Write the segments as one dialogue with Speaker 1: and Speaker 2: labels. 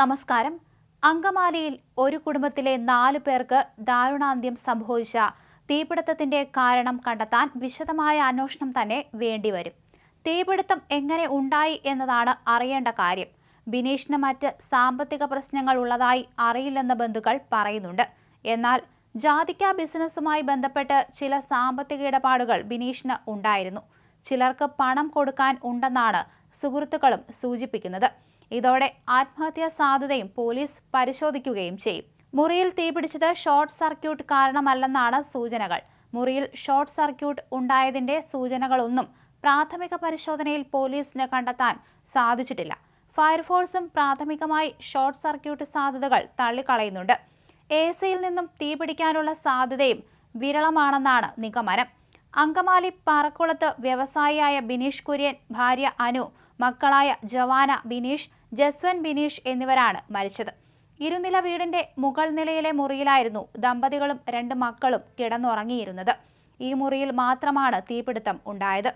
Speaker 1: നമസ്കാരം. അങ്കമാലിയിൽ ഒരു കുടുംബത്തിലെ നാലു പേർക്ക് ദാരുണാന്ത്യം സംഭവിച്ച തീപിടുത്തത്തിന്റെ കാരണം കണ്ടെത്താൻ വിശദമായ അന്വേഷണം തന്നെ വേണ്ടിവരും. തീപിടുത്തം എങ്ങനെ ഉണ്ടായി എന്നതാണ് അറിയേണ്ട കാര്യം. ബിനീഷിന് മറ്റ് സാമ്പത്തിക പ്രശ്നങ്ങൾ ഉള്ളതായി അറിയില്ലെന്ന് ബന്ധുക്കൾ പറയുന്നുണ്ട്. എന്നാൽ ജാതിക്ക ബിസിനസ്സുമായി ബന്ധപ്പെട്ട് ചില സാമ്പത്തിക ഇടപാടുകൾ ബിനീഷിന് ഉണ്ടായിരുന്നു. ചിലർക്ക് പണം കൊടുക്കാൻ ഉണ്ടെന്നാണ് സുഹൃത്തുക്കളും സൂചിപ്പിക്കുന്നത്. ഇതോടെ ആത്മഹത്യാ സാധ്യതയും പോലീസ് പരിശോധിക്കുകയും ചെയ്യും. മുറിയിൽ തീപിടിച്ചത് ഷോർട്ട് സർക്യൂട്ട് കാരണമല്ലെന്നാണ് സൂചനകൾ. മുറിയിൽ ഷോർട്ട് സർക്യൂട്ട് ഉണ്ടായതിന്റെ സൂചനകളൊന്നും പ്രാഥമിക പരിശോധനയിൽ പോലീസിന് കണ്ടെത്താൻ സാധിച്ചിട്ടില്ല. ഫയർഫോഴ്സും പ്രാഥമികമായി ഷോർട്ട് സർക്യൂട്ട് സാധ്യതകൾ തള്ളിക്കളയുന്നുണ്ട്. എ സിയിൽ നിന്നും തീപിടിക്കാനുള്ള സാധ്യതയും വിരളമാണെന്നാണ് നിഗമനം. അങ്കമാലി പാറക്കുളത്ത് വ്യവസായിയായ ബിനീഷ് കുര്യൻ ഭാര്യ അനു മക്കളായ ജവാന ബിനീഷ് ജസ്വൻ ബിനീഷ് എന്നിവരാണ് മരിച്ചത്. ഇരുനില വീടിന്റെ മുകൾ നിലയിലെ മുറിയിലായിരുന്നു ദമ്പതികളും രണ്ട് മക്കളും കിടന്നുറങ്ങിയിരുന്നത്. ഈ മുറിയിൽ മാത്രമാണ് തീപിടുത്തം ഉണ്ടായത്.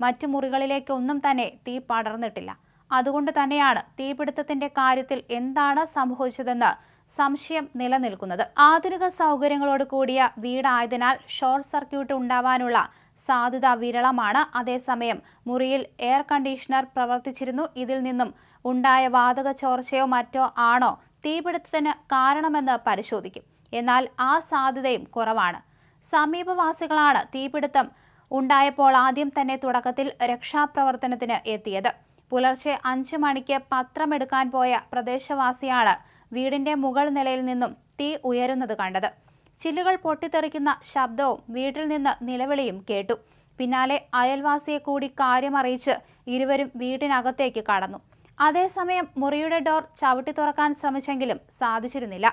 Speaker 1: മറ്റു മുറികളിലേക്കൊന്നും തന്നെ തീ പടർന്നിട്ടില്ല. അതുകൊണ്ട് തന്നെയാണ് തീപിടുത്തത്തിന്റെ കാര്യത്തിൽ എന്താണ് സംഭവിച്ചതെന്ന് സംശയം നിലനിൽക്കുന്നത്. ആധുനിക സൗകര്യങ്ങളോട് കൂടിയ വീടായതിനാൽ ഷോർട്ട് സർക്യൂട്ട് ഉണ്ടാവാനുള്ള സാധ്യത വിരളമാണ്. അതേസമയം മുറിയിൽ എയർ കണ്ടീഷണർ പ്രവർത്തിച്ചിരുന്നു. ഇതിൽ നിന്നും ഉണ്ടായ വാതക ചോർച്ചയോ മറ്റോ ആണോ തീപിടുത്തത്തിന് കാരണമെന്ന് പരിശോധിക്കും. എന്നാൽ ആ സാധ്യതയും കുറവാണ്. സമീപവാസികളാണ് തീപിടുത്തം ഉണ്ടായപ്പോൾ ആദ്യം തന്നെ തുടക്കത്തിൽ രക്ഷാപ്രവർത്തനത്തിന് എത്തിയത്. പുലർച്ചെ അഞ്ചു മണിക്ക് പത്രമെടുക്കാൻ പോയ പ്രദേശവാസിയാണ് വീടിന്റെ മുകൾ നിലയിൽ നിന്നും തീ ഉയരുന്നത് കണ്ടത്. ചില്ലുകൾ പൊട്ടിത്തെറിക്കുന്ന ശബ്ദവും വീട്ടിൽ നിന്ന് നിലവിളിയും കേട്ടു. പിന്നാലെ അയൽവാസിയെ കൂടി കാര്യമറിയിച്ച് ഇരുവരും വീട്ടിനകത്തേക്ക് കടന്നു. അതേസമയം മുറിയുടെ ഡോർ ചവിട്ടി തുറക്കാൻ ശ്രമിച്ചെങ്കിലും സാധിച്ചിരുന്നില്ല.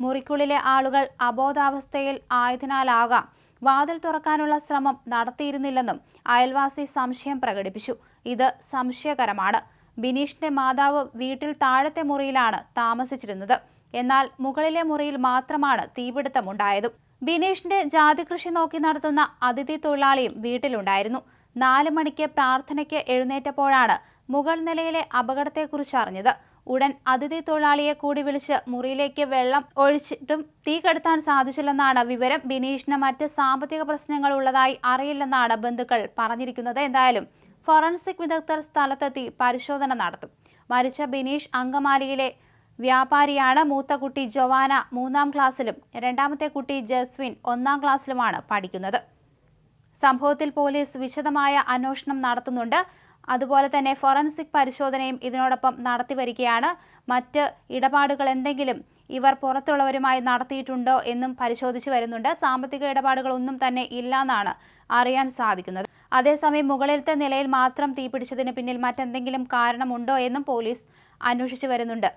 Speaker 1: മുറിക്കുള്ളിലെ ആളുകൾ അബോധാവസ്ഥയിൽ ആയതിനാലാകാം വാതിൽ തുറക്കാനുള്ള ശ്രമം നടത്തിയിരുന്നില്ലെന്നും അയൽവാസി സംശയം പ്രകടിപ്പിച്ചു. ഇത് സംശയകരമാണ്. ബിനീഷിന്റെ മാതാവ് വീട്ടിൽ താഴത്തെ മുറിയിലാണ് താമസിച്ചിരുന്നത്. എന്നാൽ മുകളിലെ മുറിയിൽ മാത്രമാണ് തീപിടുത്തമുണ്ടായതും. ബിനീഷിന്റെ ജാതി കൃഷി നോക്കി നടത്തുന്ന അതിഥി തൊഴിലാളിയും വീട്ടിലുണ്ടായിരുന്നു. നാല് മണിക്ക് പ്രാർത്ഥനയ്ക്ക് എഴുന്നേറ്റപ്പോഴാണ് മുകൾ നിലയിലെ അപകടത്തെക്കുറിച്ച് അറിഞ്ഞത്. ഉടൻ അതിഥി തൊഴിലാളിയെ കൂടി വിളിച്ച് മുറിയിലേക്ക് വെള്ളം ഒഴിച്ചിട്ടും തീ കെടുത്താൻ സാധിച്ചില്ലെന്നാണ് വിവരം. ബിനീഷിന് മറ്റ് സാമ്പത്തിക പ്രശ്നങ്ങൾ ഉള്ളതായി അറിയില്ലെന്നാണ് ബന്ധുക്കൾ പറഞ്ഞിരിക്കുന്നത്. എന്തായാലും ഫോറൻസിക് വിദഗ്ധർ സ്ഥലത്തെത്തി പരിശോധന നടത്തും. മരിച്ച ബിനീഷ് അങ്കമാലിയിലെ വ്യാപാരിയാണ്. മൂത്ത കുട്ടി ജൊവാന മൂന്നാം ക്ലാസ്സിലും രണ്ടാമത്തെ കുട്ടി ജസ്വിൻ ഒന്നാം ക്ലാസ്സിലുമാണ് പഠിക്കുന്നത്. സംഭവത്തിൽ പോലീസ് വിശദമായ അന്വേഷണം നടത്തുന്നുണ്ട്. അതുപോലെ തന്നെ ഫോറൻസിക് പരിശോധനയും ഇതിനോടൊപ്പം നടത്തിവരികയാണ് മറ്റ് ഇടപാടുകൾ എന്തെങ്കിലും ഇവർ പുറത്തുള്ളവരുമായി നടത്തിയിട്ടുണ്ടോ എന്നും പരിശോധിച്ചു വരുന്നുണ്ട്. സാമ്പത്തിക ഇടപാടുകളൊന്നും തന്നെ ഇല്ലെന്നാണ് അറിയാൻ സാധിക്കുന്നത്. അതേസമയം മുകളിലത്തെ നിലയിൽ മാത്രം തീപിടിച്ചതിന് പിന്നിൽ മറ്റെന്തെങ്കിലും കാരണമുണ്ടോ എന്നും പോലീസ് അന്വേഷിച്ചു വരുന്നുണ്ട്.